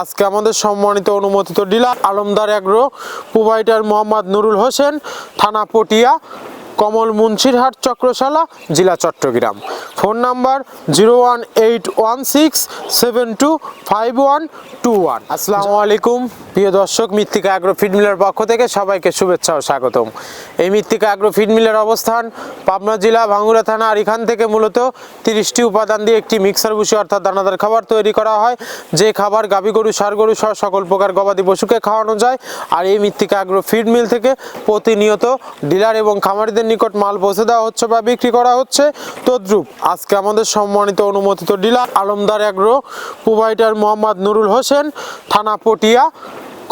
আজকে আমাদের সম্মানিত অনুমোদিত dealer Alamdar agro provider Mohammad Nurul Hossain থানা পটিয়া কমল মুন্সিরহাট চক্রশালা, জেলা Chattogram. Phone number zero one eight one six seven two five one two one. আসসালামু আলাইকুম। প্রিয় দর্শক, মৃত্তিকা অ্যাগ্রো ফিড মিলের পক্ষ থেকে সবাইকে শুভেচ্ছা ও স্বাগতম। এই মৃত্তিকা অ্যাগ্রো ফিড মিলের অবস্থান পাবনা জেলা ভাঙ্গুড়া থানা, আর এখান থেকে মূলত তিরিশটি উপাদান দিয়ে একটি মিক্সার ভুসি অর্থাৎ দানাদার খাবার তৈরি করা হয়। যে খাবার গাভী গরু, সার গরু সহ সকল প্রকার গবাদি পশুকে খাওয়ানো যায়। আর এই মৃত্তিকা অ্যাগ্রো ফিড মিল থেকে প্রতিনিয়ত ডিলার এবং খামারিদের নিকট মাল পৌঁছে দেওয়া হচ্ছে বা বিক্রি করা হচ্ছে। তদ্রুপ আজকে আমাদের সম্মানিত অনুমোদিত dealer Alamdar agro provider Mohammad Nurul Hossain, থানা পটিয়া,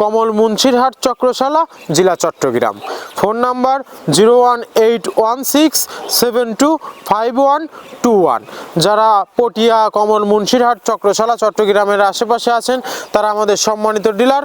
কমল মুন্সিরহাট চক্রশালা, জেলা Chattogram. Phone number zero one eight one six seven two five one two one. যারা পটিয়া, কমল মুন্সিরহাট চক্রশালা, চট্টগ্রামের আশেপাশে আছেন, তারা আমাদের সম্মানিত ডিলার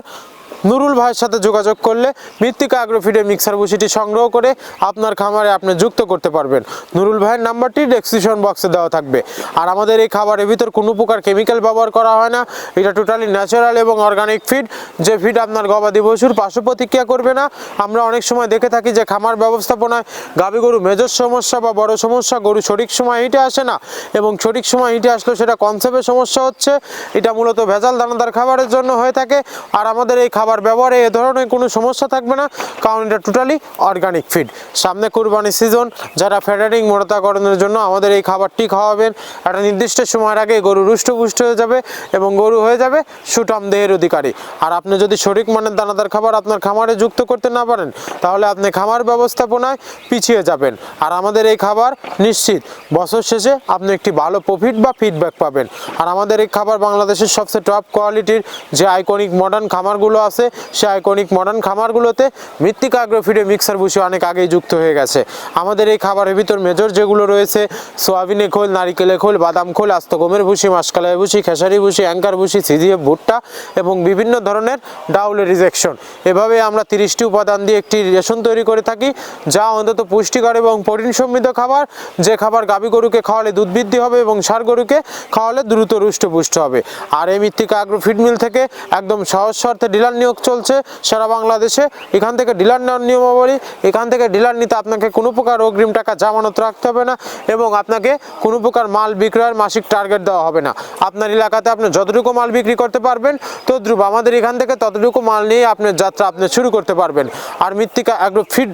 নুরুল ভাইয়ের সাথে যোগাযোগ করলে মৃত্তিকা আগ্রোফিডে মিক্সার ভুসিটি সংগ্রহ করে আপনার খামারে আপনি যুক্ত করতে পারবেন। নুরুল ভাইয়ের নাম্বারটি ডেসক্রিপশন বক্সে দেওয়া থাকবে। আর আমাদের এই খাবারের ভিতর কোনো প্রকার কেমিক্যাল ব্যবহার করা হয় না। এটা টোটালি ন্যাচারাল এবং অর্গানিক ফিড যে ফিড আপনার গবাদি পশুর পার্শ্ব প্রতিক্রিয়া করবে না। আমরা অনেক সময় দেখে থাকি যে খামার ব্যবস্থাপনায় গাভী গরু মেজর সমস্যা বা বড় সমস্যা, গরু সঠিক সময় হিটে আসে না এবং সঠিক সময় হিটে আসলেও সেটা কনসেপ্টের সমস্যা হচ্ছে। এটা মূলত ভেজাল দানাদার খাবারের জন্য হয়ে থাকে। আর আমাদের এই খাবার ব্যবহারে এ ধরনের কোনো সমস্যা থাকবে না। কারণ এটা টোটালি অর্গানিক ফিড সামনে কুরবানি সিজন যারা ফেডারিং মোড়তাকরণের জন্য আমাদের এই খাবারটি খাওয়াবেন, একটা নির্দিষ্ট সময়ের আগে গরু রুষ্টপুষ্ট হয়ে যাবে এবং গরু হয়ে যাবে সুটাম দেহের অধিকারী। আর আপনি যদি সঠিক মানের দানাদার খাবার আপনার খামারে যুক্ত করতে না পারেন, তাহলে আপনি খামার ব্যবস্থাপনায় পিছিয়ে যাবেন। আর আমাদের এই খাবার নিশ্চিত, বছর শেষে আপনি একটি ভালো প্রফিট বা ফিডব্যাক পাবেন। আর আমাদের এই খাবার বাংলাদেশের সবচেয়ে টপ কোয়ালিটির যে আইকনিক মডার্ন খামারগুলো আছে। সে আইকনিক মডার্ন খামারগুলোতে মৃত্তিকা আগ্রোফিডে মিক্সার ভুসি অনেক আগেই যুক্ত হয়ে গেছে। আমাদের এই খাবারের ভিতর মেজর যেগুলো রয়েছে, সোয়াবিনের খোল, নারিকেলের খোল, বাদাম খোল, আস্ত গমের ভুসি, মাসকালাই ভুসি, খেসারি ভুসি, অ্যাঙ্কার ভুসি সিজিএফ ভুট্টা এবং বিভিন্ন ধরনের ডাউলের রিজেকশন এভাবে আমরা তিরিশটি উপাদান দিয়ে একটি রেশন তৈরি করে থাকি, যা অন্তত পুষ্টিকর এবং প্রোটিন সমৃদ্ধ খাবার। যে খাবার গাভী গরুকে খাওয়ালে দুধ বৃদ্ধি হবে এবং সার গরুকে খাওয়ালে দ্রুত রুষ্ট পুষ্ট হবে। আর এই মৃত্তিকা আগ্রো ফিড মিল থেকে একদম সহজ শর্তে ডিলার নিয়োগ চলছে সারা বাংলাদেশে। এখান থেকে ডিলার নেওয়ার নিয়মাবলী, এখান থেকে ডিলার নিতে আপনাকে কোনো প্রকার অগ্রিম টাকা জামানত রাখতে হবে না এবং আপনাকে কোনো প্রকার মাল বিক্রয়ের মাসিক টার্গেট দেওয়া হবে না। আপনার এলাকাতে আপনি যতটুকু মাল বিক্রি করতে পারবেন, তদ্রুপ আমাদের এখান থেকে ততটুকু মাল নিয়ে আপনার যাত্রা আপনি শুরু করতে পারবেন। আর মৃত্তিকা অ্যাগ্রো ফিড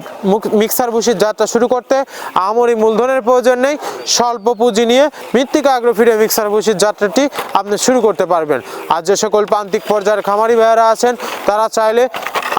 মিক্সার ভুষির যাত্রা শুরু করতে আমরই মূলধনের প্রয়োজন নেই। স্বল্প পুঁজি নিয়ে মৃত্তিকা অ্যাগ্রো ফিডে মিক্সার ভুষির যাত্রাটি আপনি শুরু করতে পারবেন। আর যে সকল প্রান্তিক পর্যায়ের খামারি ভাইয়েরা আছেন তারা চাইলে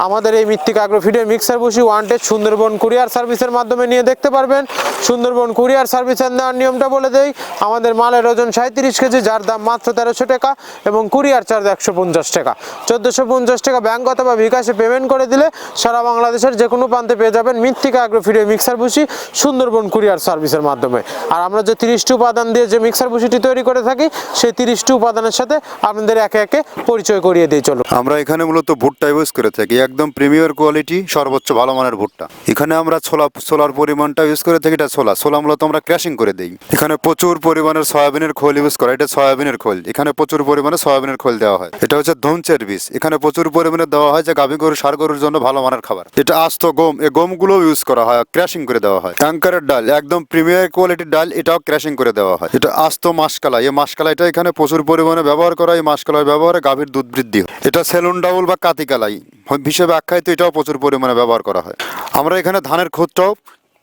আমাদের এই মৃত্তিকা আগ্রোফিডের মিক্সার বসি ওয়ান্টেড সুন্দরবন কুরিয়ার সার্ভিসের মাধ্যমে নিয়ে দেখতে পারবেন। সুন্দরবন কুরিয়ার সার্ভিসের নেওয়ার নিয়মটা বলে দেই। আমাদের মালের ওজন সাঁত্রিশ কেজি, যার দাম মাত্র তেরোশো টাকা এবং কুরিয়ার চার্জ একশো পঞ্চাশ টাকা। চোদ্দোশো পঞ্চাশ টাকা ব্যাংক অথবা বিকাশে পেমেন্ট করে দিলে সারা বাংলাদেশের যে কোনো প্রান্তে পেয়ে যাবেন মৃত্তিকা আগ্রোফিডের মিক্সার বসি সুন্দরবন কুরিয়ার সার্ভিসের মাধ্যমে। আর আমরা যে তিরিশটি উপাদান দিয়ে যে মিক্সার বসিটি তৈরি করে থাকি, সেই তিরিশটি উপাদানের সাথে আপনাদের একে একে পরিচয় করিয়ে দিয়ে চলো আমরা এখানে মূলত ভুট্টা ইউজ করে থাকি। একদম প্রিমিয়ার কোয়ালিটি, সর্বোচ্চ ভালো মানের ভুট্টা। এখানে আমরা ছোলা, ছোলার পরিমাণটা ইউজ করে থাকি এটা ছোলা। ছোলা মূলত আমরা ক্র্যাশিং করে দিই। এখানে প্রচুর পরিমাণের সয়াবিনের খোল ইউজ করা এটা সয়াবিনের খোল। এখানে প্রচুর পরিমাণে সয়াবিনের খোল দেওয়া হয়। এটা হচ্ছে ধনচের বীজ। এখানে প্রচুর পরিমাণে দেওয়া হয় যে গাভী গরু সার গরুর জন্য ভালো মানের খাবার। এটা আস্ত গম। এই গমগুলো ইউজ করা হয় ক্র্যাশিং করে দেওয়া হয়। অ্যাঙ্কারের ডাল, একদম প্রিমিয়ার কোয়ালিটির ডাল, এটাও ক্র্যাশিং করে দেওয়া হয়। এটা আস্ত মাসকালা। এই মাসকালাইটা এখানে প্রচুর পরিমাণে ব্যবহার করা এই মাসকালাই ব্যবহারে গাভীর দুধ বৃদ্ধি হয়। এটা সেলুন ডাউল বা কাতিকালাই। হিসেবে আখ্যায়িত এটাও প্রচুর পরিমাণে ব্যবহার করা হয়। আমরা এখানে ধানের খোঁজটাও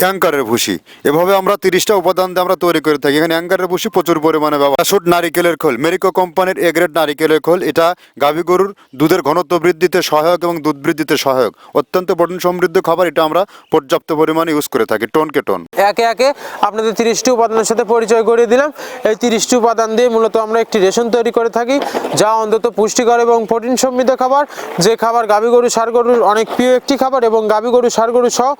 অ্যাঙ্কারের ভুসি এভাবে আমরা তিরিশটা উপাদান দিয়ে আমরা তৈরি করে থাকি। এখানে অ্যাঙ্কারের ভুসি প্রচুর পরিমাণে ব্যবহার শুট নারিকেলের খোল। মেরিকো কোম্পানির এ গ্রেড নারিকেলের খোল। এটা গাভী গরুর দুধের ঘনত্ব বৃদ্ধিতে সহায়ক এবং দুধ বৃদ্ধিতে সহায়ক। অত্যন্ত প্রোটিন সমৃদ্ধ খাবার। এটা আমরা পর্যাপ্ত পরিমাণে ইউজ করে থাকি টনকে টন। একে একে আপনাদের তিরিশটি উপাদানের সাথে পরিচয় করিয়ে দিলাম। এই তিরিশটি উপাদান দিয়ে মূলত আমরা একটি রেশন তৈরি করে থাকি, যা অন্তত পুষ্টিকর এবং প্রোটিন সমৃদ্ধ খাবার। যে খাবার গাভী গরু, সার গরুর অনেক প্রিয় একটি খাবার এবং গাভী গরু, সার গরু সহ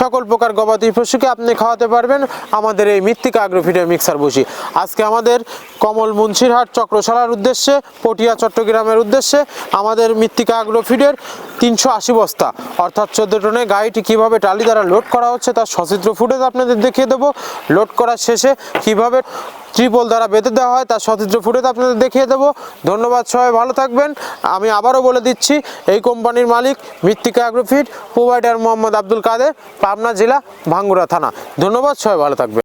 সকল প্রকার গবাদি পশুকে আপনি খাওয়াতে পারবেন। আমাদের এই মৃত্তিকা আগ্রোফিডের মিক্সার বসি। আজকে আমাদের কমল মুন্সিরহাট চক্রশালার উদ্দেশ্যে, পটিয়া চট্টগ্রামের উদ্দেশ্যে আমাদের মৃত্তিকা আগ্রোফিডের তিনশো আশি বস্তা। অর্থাৎ চোদ্দ টনে গাড়িটি কীভাবে টালি দ্বারা লোড করা হচ্ছে, তার সচিত্র ফুটেজ আপনাদের দেখিয়ে দেবো। লোড করার শেষে কীভাবে ট্রিপল দ্বারা বেঁধে দেওয়া হয়, তার সচিত্র ফুটেজ আপনাদের দেখিয়ে দেবো। ধন্যবাদ সবাই, ভালো থাকবেন। আমি আবারও বলে দিচ্ছি, এই কোম্পানির মালিক Mrittika agro feed, provider Mohammad Abdul Kader, Pabna জেলা ভাঙ্গুরা থানা। ধন্যবাদ সবাই, ভালো থাকবেন।